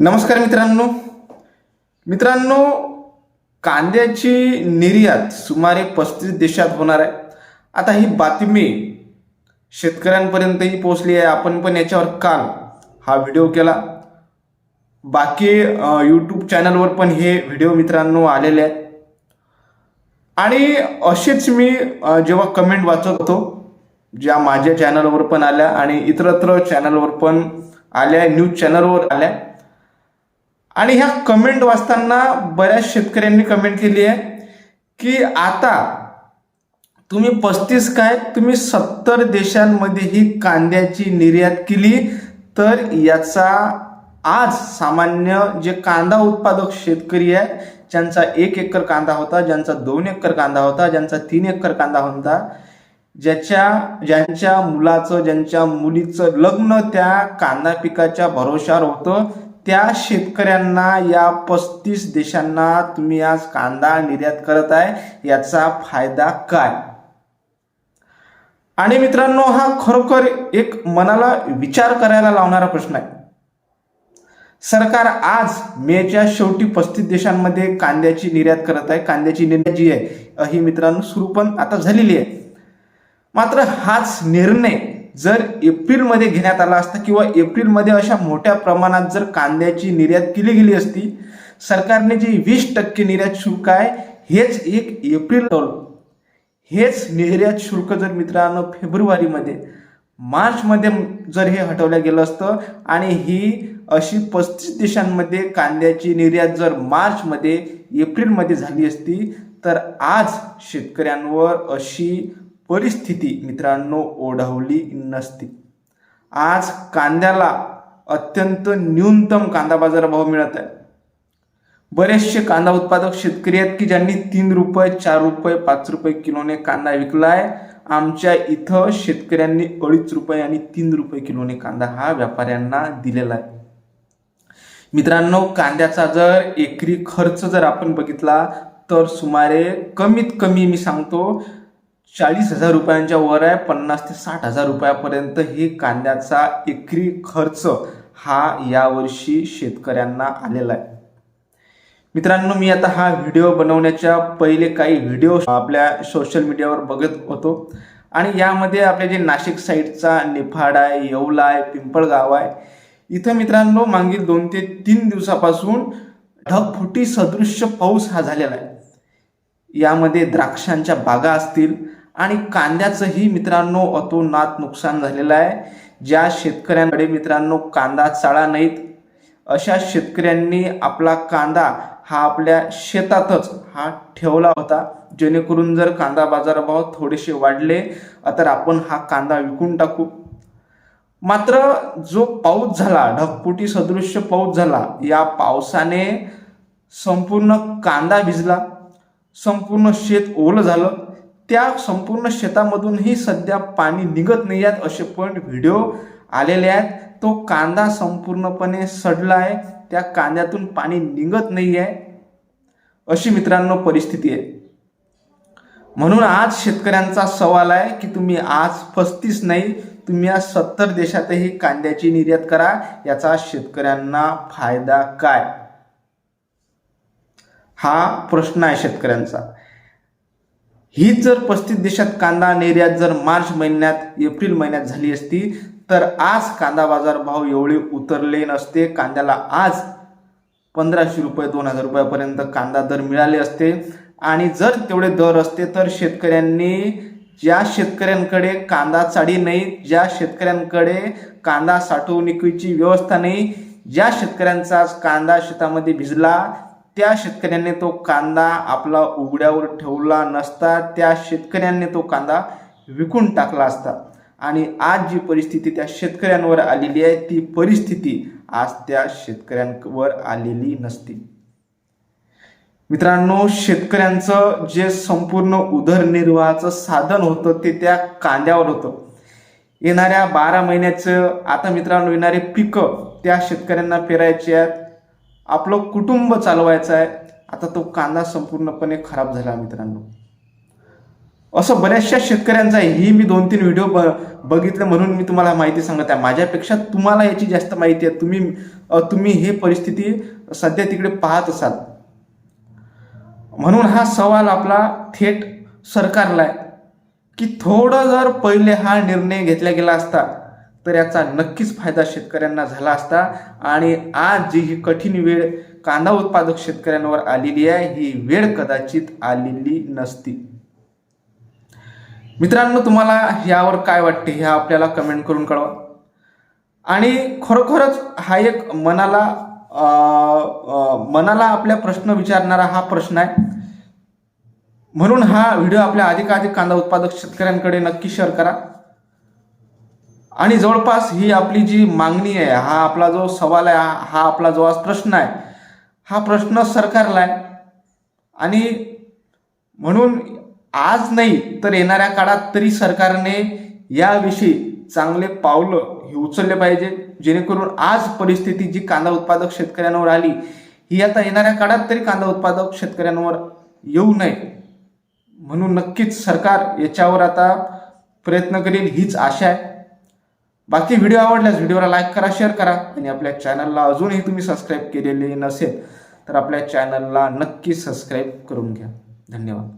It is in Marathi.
नमस्कार मित्रांनो. मित्रांनो कांद्याची निर्यात सुमारे पस्तीस देशात होणार आहे. आता ही बातमी शेतकऱ्यांपर्यंतही पोहोचली आहे. आपण पण याच्यावर काल हा व्हिडिओ केला. बाकी यूट्यूब चॅनलवर पण हे व्हिडिओ मित्रांनो आलेले आहेत. आणि असेच मी जेव्हा कमेंट वाचत होतो ज्या माझ्या चॅनलवर पण आल्या आणि इतरत्र चॅनलवर पण आल्या न्यूज चॅनलवर आल्या आणि ह्या कमेंट वाचताना बऱ्याच शेतकऱ्यांनी कमेंट केली आहे की आता तुम्ही पस्तीस काय तुम्ही सत्तर देशांमध्ये ही कांद्याची निर्यात केली तर याचा आज सामान्य जे कांदा उत्पादक शेतकरी आहे ज्यांचा एक एकर कांदा होता ज्यांचा दोन एकर कांदा होता ज्यांचा तीन एकर कांदा होता ज्याच्या ज्यांच्या मुलाचं ज्यांच्या मुलीचं लग्न त्या कांदा पिकाच्या भरोशावर होतं त्या शेतकऱ्यांना या पस्तीस देशांना तुम्ही आज कांदा निर्यात करत आहे याचा फायदा काय? आणि मित्रांनो हा खरोखर एक मनाला विचार करायला लावणारा प्रश्न आहे. सरकार आज मेच्या शेवटी पस्तीस देशांमध्ये कांद्याची निर्यात करत आहे कांद्याची निर्यात जी आहे ही मित्रांनो सुरू पण आता झालेली आहे. मात्र हाच निर्णय जर एप्रिलमध्ये घेण्यात आला असता किंवा एप्रिलमध्ये अशा मोठ्या प्रमाणात जर कांद्याची निर्यात केली गेली असती सरकारने जे वीस टक्के निर्यात शुल्क आहे हेच एक एप्रिल हेच निर्यात शुल्क जर मित्रांनो फेब्रुवारीमध्ये मार्चमध्ये जर हे हटवलं गेलं असतं आणि ही अशी पस्तीस देशांमध्ये कांद्याची निर्यात जर मार्चमध्ये एप्रिलमध्ये झाली असती तर आज शेतकऱ्यांवर अशी परिस्थिती मित्रांनो ओढवली नसती. आज कांद्याला अत्यंत न्यूनतम कांदा बाजारभाव मिळत आहे. बरेचसे कांदा उत्पादक शेतकरी आहेत की ज्यांनी तीन रुपये चार रुपये पाच रुपये किलोने कांदा विकलाय. आमच्या इथं शेतकऱ्यांनी अडीच रुपये आणि तीन रुपये किलोने कांदा हा व्यापाऱ्यांना दिलेला आहे. मित्रांनो कांद्याचा जर एकरी खर्च जर आपण बघितला तर सुमारे कमीत कमी मी सांगतो चाळीस हजार रुपयांच्या वर आहे पन्नास ते साठ हजार रुपयापर्यंत हे कांद्याचा एकरी खर्च हा यावर्षी शेतकऱ्यांना आलेला आहे. मित्रांनो मी आता हा व्हिडिओ बनवण्याच्या पहिले काही व्हिडिओ आपल्या सोशल मीडियावर बघत होतो. आणि यामध्ये आपल्या जे नाशिक साईडचा निफाड आहे येवला आहे पिंपळगाव आहे इथं मित्रांनो मागील दोन ते तीन दिवसापासून ढगफुटी सदृश्य पाऊस हा झालेला आहे. यामध्ये द्राक्षांच्या बागा असतील आणि कांद्याचंही मित्रांनो अतोनात नुकसान झालेलं आहे. ज्या शेतकऱ्यांकडे मित्रांनो कांदा चाळा नाहीत अशा शेतकऱ्यांनी आपला कांदा हा आपल्या शेतातच हा ठेवला होता. जेणेकरून जर कांदा बाजारभाव थोडेसे वाढले तर आपण हा कांदा विकून टाकू. मात्र जो पाऊस झाला ढगपुटी सदृश्य पाऊस झाला या पावसाने संपूर्ण कांदा भिजला. संपूर्ण शेत ओलं झालं. त्या संपूर्ण शेतामधूनही सध्या पाणी निघत नाही आहेत असे पण व्हिडिओ आलेले आहेत. तो कांदा संपूर्णपणे सडला आहे. त्या कांद्यातून पाणी निघत नाही आहे अशी मित्रांनो परिस्थिती आहे. म्हणून आज शेतकऱ्यांचा सवाल आहे की तुम्ही आज पस्तीस नाही तुम्ही आज सत्तर देशातही कांद्याची निर्यात करा. याचा शेतकऱ्यांना फायदा काय? हा प्रश्न आहे शेतकऱ्यांचा. हीच जर पस्तीस देशात कांदा निर्यात जर मार्च महिन्यात एप्रिल महिन्यात झाली असती तर आज कांदा बाजार भाव एवढे उतरले नसते. कांद्याला आज पंधराशे रुपये दोन हजार रुपयापर्यंत कांदा दर मिळाले असते. आणि जर तेवढे दर असते तर शेतकऱ्यांनी ज्या शेतकऱ्यांकडे कांदा चाडी नाही ज्या शेतकऱ्यांकडे कांदा साठवणुकीची व्यवस्था नाही ज्या शेतकऱ्यांचा आज कांदा शेतामध्ये भिजला त्या शेतकऱ्यांनी तो कांदा आपला उघड्यावर ठेवला नसता त्या शेतकऱ्यांनी तो कांदा विकून टाकला असता. आणि आज जी परिस्थिती त्या शेतकऱ्यांवर आलेली आहे ती परिस्थिती आज त्या शेतकऱ्यांवर आलेली नसती. मित्रांनो शेतकऱ्यांचं जे संपूर्ण उदरनिर्वाहाचं साधन होतं ते त्या कांद्यावर होतं. येणाऱ्या बारा महिन्याचं आता मित्रांनो येणारे पिकं त्या शेतकऱ्यांना पेरायचे आहेत. आपलं कुटुंब चालवायचं आहे. आता तो कांदा संपूर्णपणे खराब झाला मित्रांनो. असं बऱ्याचशा शेतकऱ्यांचा आहे ही मी दोन तीन व्हिडिओ ब बघितले म्हणून मी तुम्हाला माहिती सांगत आहे. माझ्यापेक्षा तुम्हाला याची जास्त माहिती आहे. तुम्ही तुम्ही हे परिस्थिती सध्या तिकडे पाहत असाल. म्हणून हा सवाल आपला थेट सरकारला आहे. की थोडं जर पहिले हा निर्णय घेतला गेला असता तर याचा नक्कीच फायदा शेतकऱ्यांना झाला असता. आणि आज जी ही कठीण वेळ कांदा उत्पादक शेतकऱ्यांवर आलेली आहे ही वेळ कदाचित आलेली नसती. मित्रांनो तुम्हाला यावर काय वाटते हे आपल्याला कमेंट करून कळवा. आणि खरोखरच हा एक मनाला मनाला आपल्या प्रश्न विचारणारा हा प्रश्न आहे. म्हणून हा व्हिडिओ आपल्या अधिकाधिक कांदा उत्पादक शेतकऱ्यांकडे नक्की शेअर करा. आणि जवळपास ही आपली जी मागणी आहे हा आपला जो सवाल आहे हा हा आपला जो आज प्रश्न आहे हा प्रश्न सरकारला आहे. आणि म्हणून आज नाही तर येणाऱ्या काळात तरी सरकारने याविषयी चांगले पावलं हे उचलले पाहिजे. जेणेकरून आज परिस्थिती जी कांदा उत्पादक शेतकऱ्यांवर आली ही आता येणाऱ्या काळात तरी कांदा उत्पादक शेतकऱ्यांवर येऊ नये. म्हणून नक्कीच सरकार याच्यावर आता प्रयत्न करेल हीच आशा आहे. बाकी व्हिडिओ आवडल्यास व्हिडिओला लाईक करा शेअर करा आणि आपल्या चॅनलला अजूनही तुम्ही सबस्क्राईब केलेले नसेल तर आपल्या चॅनलला नक्की सबस्क्राईब करून घ्या. धन्यवाद.